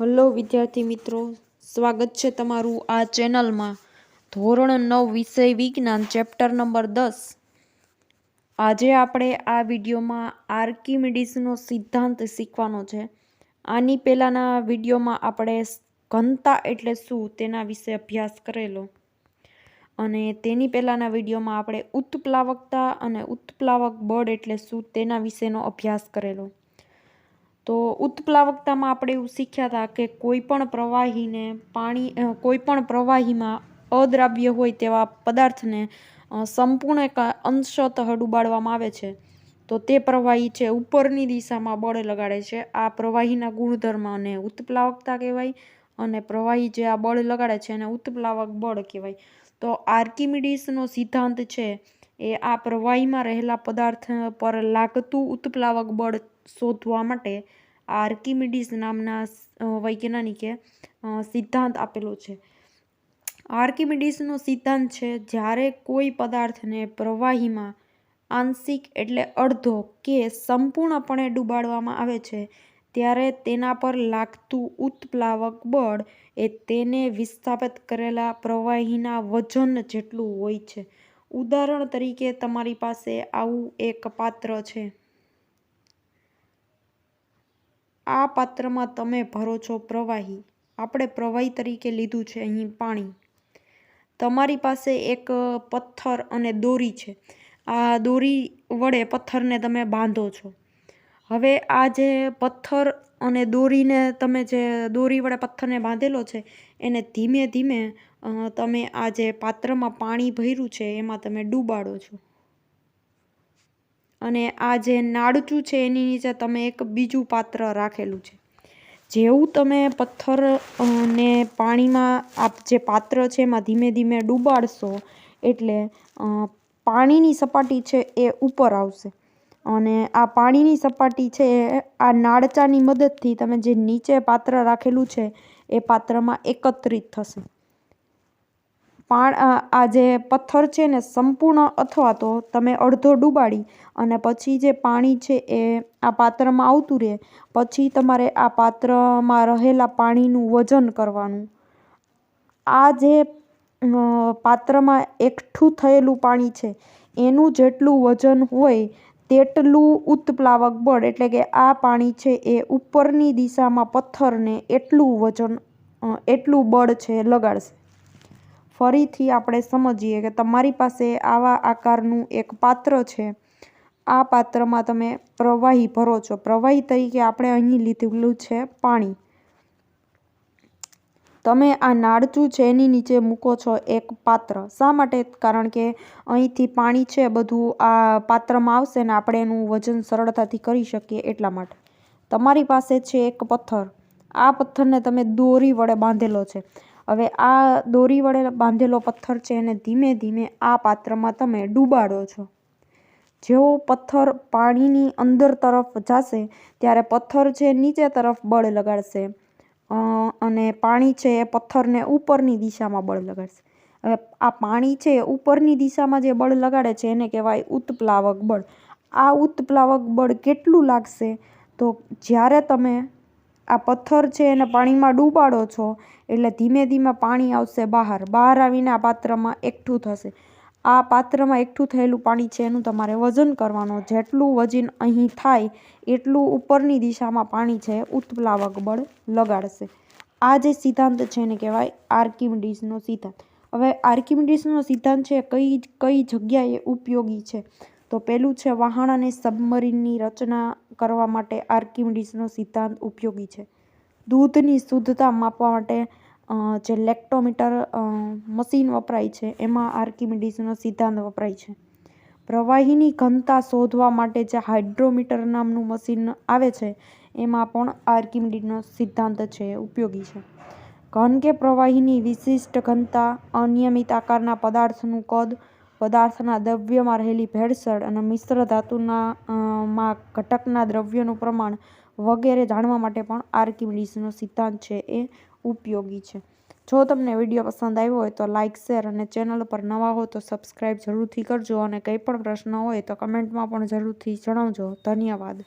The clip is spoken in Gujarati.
હલો વિદ્યાર્થી મિત્રો, સ્વાગત છે તમારું આ ચેનલમાં. ધોરણ નવ વિષય વિજ્ઞાન, ચેપ્ટર નંબર દસ. આજે આપણે આ વિડીયોમાં આર્કિમિડીસનો સિદ્ધાંત શીખવાનો છે. આની પહેલાંના વિડીયોમાં આપણે ઘનતા એટલે શું તેના વિશે અભ્યાસ કરેલો. અને તેની પહેલાંના વિડીયોમાં આપણે ઉત્પ્લાવકતા અને ઉત્પ્લાવક બળ એટલે શું તેના વિશેનો અભ્યાસ કરેલો. તો ઉત્પ્લાવકતામાં આપણે એવું શીખ્યા હતા કે કોઈ પણ પ્રવાહીને પાણી કોઈ પણ પ્રવાહીમાં અદ્રાવ્ય હોય તેવા પદાર્થને સંપૂર્ણ એક અંશતઃ ડૂબાડવામાં આવે છે. તો તે પ્રવાહી છે, ઉપરની દિશામાં બળ લગાડે છે. આ પ્રવાહીના ગુણધર્મને ઉત્પ્લાવકતા કહેવાય અને પ્રવાહી જે આ બળ લગાડે છે એને ઉત્પ્લાવક બળ કહેવાય. તો આર્કિમિડીસનો સિદ્ધાંત છે એ આ પ્રવાહીમાં રહેલા પદાર્થ પર લાગતું ઉત્પ્લાવક બળ શોધવા માટે આર્કિમિડીસ નામના વૈજ્ઞાનિકે સિદ્ધાંત આપેલો છે. આર્કિમિડીસનો સિદ્ધાંત છે, જ્યારે કોઈ પદાર્થને પ્રવાહીમાં આંશિક એટલે અડધો કે સંપૂર્ણપણે ડૂબાડવામાં આવે છે, ત્યારે તેના પર લાગતું ઉત્પ્લાવક બળ એ તેને વિસ્થાપિત કરેલા પ્રવાહીના વજન જેટલું હોય છે. ઉદાહરણ તરીકે તમારી પાસે આવું એક પાત્ર છે. આ પાત્રમાં તમે ભરો છો પ્રવાહી. આપણે પ્રવાહી તરીકે લીધું છે અહીં પાણી. તમારી પાસે એક પથ્થર અને દોરી છે. આ દોરી વડે પથ્થરને તમે બાંધો છો. હવે આ જે પથ્થર અને દોરીને તમે જે દોરી વડે પથ્થરને બાંધેલો છે, એને ધીમે ધીમે તમે આ જે પાત્રમાં પાણી ભર્યું છે, એમાં તમે ડૂબાડો છો. અને આ જે નાડચું છે, એની નીચે તમે એક બીજું પાત્ર રાખેલું છે. જેવું તમે પથ્થર ને પાણીમાં આ જે પાત્ર છે, એમાં ધીમે ધીમે ડૂબાડશો, એટલે પાણીની સપાટી છે, એ ઉપર આવશે. અને આ પાણીની સપાટી છે આ નાળચાની મદદથી તમે જે નીચે પાત્ર રાખેલું છે, એ પાત્રમાં એકત્રિત થશે. પાણ આ જે પથ્થર છે ને સંપૂર્ણ અથવા તો તમે અડધો ડૂબાડી અને પછી જે પાણી છે એ આ પાત્રમાં આવતું રહે, પછી તમારે આ પાત્રમાં રહેલા પાણીનું વજન કરવાનું. આ જે પાત્રમાં એકઠું થયેલું પાણી છે, એનું જેટલું વજન હોય તેટલું ઉત્પ્લાવક બળ, એટલે કે આ પાણી છે એ ઉપરની દિશામાં પથ્થરને એટલું વજન એટલું બળ છે, લગાડશે. ફરીથી આપણે સમજીએ કે તમારી પાસે આવા આકારનું એક પાત્ર છે. આ પાત્રમાં તમે પ્રવાહી ભરો છો. પ્રવાહી તરીકે આપણે અહીં લીધેલું છે પાણી. તમે આ નાળચું છે એની નીચે મૂકો છો એક પાત્ર. શા માટે? કારણ કે અહીંથી પાણી છે, બધું આ પાત્રમાં આવશે ને આપણે એનું વજન સરળતાથી કરી શકીએ એટલા માટે. તમારી પાસે છે એક પથ્થર. આ પથ્થરને તમે દોરી વડે બાંધેલો છે. હવે આ દોરી વડે બાંધેલો પથ્થર છે એને ધીમે ધીમે આ પાત્રમાં તમે ડૂબાડો છો. જેવો પથ્થર પાણીની અંદર તરફ જશે, ત્યારે પથ્થર છે નીચે તરફ બળ લગાડશે અને પાણી છે એ પથ્થરને ઉપરની દિશામાં બળ લગાડશે. હવે આ પાણી છે ઉપરની દિશામાં જે બળ લગાડે છે, એને કહેવાય ઉત્પ્લાવક બળ. આ ઉત્પ્લાવક બળ કેટલું લાગશે? તો જ્યારે તમે આ પથ્થર છે એને પાણીમાં ડૂબાડો છો, એટલે ધીમે ધીમે પાણી આવશે બહાર. બહાર આવીને આ પાત્રમાં એકઠું થશે. આ પાત્રમાં એકઠું થયેલું પાણી છે એનું તમારે વજન કરવાનું. જેટલું વજન અહીં થાય, એટલું ઉપરની દિશામાં પાણી છે ઉત્પ્લાવક બળ લગાડશે. આ જે સિદ્ધાંત છે એને કહેવાય આર્કિમડીસનો સિદ્ધાંત. હવે આર્કિમડીસનો સિદ્ધાંત છે કઈ કઈ જગ્યાએ ઉપયોગી છે? તો પહેલું છે વહાણ અને સબમરીનની રચના કરવા માટે આર્કિમિડીઝનો સિદ્ધાંત ઉપયોગી છે. દૂધની શુદ્ધતા માપવા માટે જે લેક્ટોમીટર મશીન વપરાય છે, એમાં આર્કિમિડીસનો સિદ્ધાંત વપરાય છે. પ્રવાહીની ઘનતા શોધવા માટે જે હાઇડ્રોમીટર નામનું મશીન આવે છે, એમાં પણ આર્કિમિડીનો સિદ્ધાંત છે, ઉપયોગી છે. ઘન કે પ્રવાહીની વિશિષ્ટ ઘનતા, અનિયમિત આકારના પદાર્થનું કદ પદાર્થના દ્રવ્યમાં રહેલી ભેળસેળ અને મિશ્ર ધાતુના માં ઘટકના દ્રવ્યનું પ્રમાણ વગેરે જાણવા માટે પણ આર્કિમિડીઝનો સિદ્ધાંત છે એ ઉપયોગી છે. જો તમને વીડિયો પસંદ આવ્યો હોય તો લાઇક શેર અને ચેનલ પર નવા હો તો સબસ્ક્રાઈબ જરૂરથી કરજો અને કંઈ પણ પ્રશ્ન હોય તો કમેન્ટમાં પણ જરૂરથી જણાવજો. ધન્યવાદ.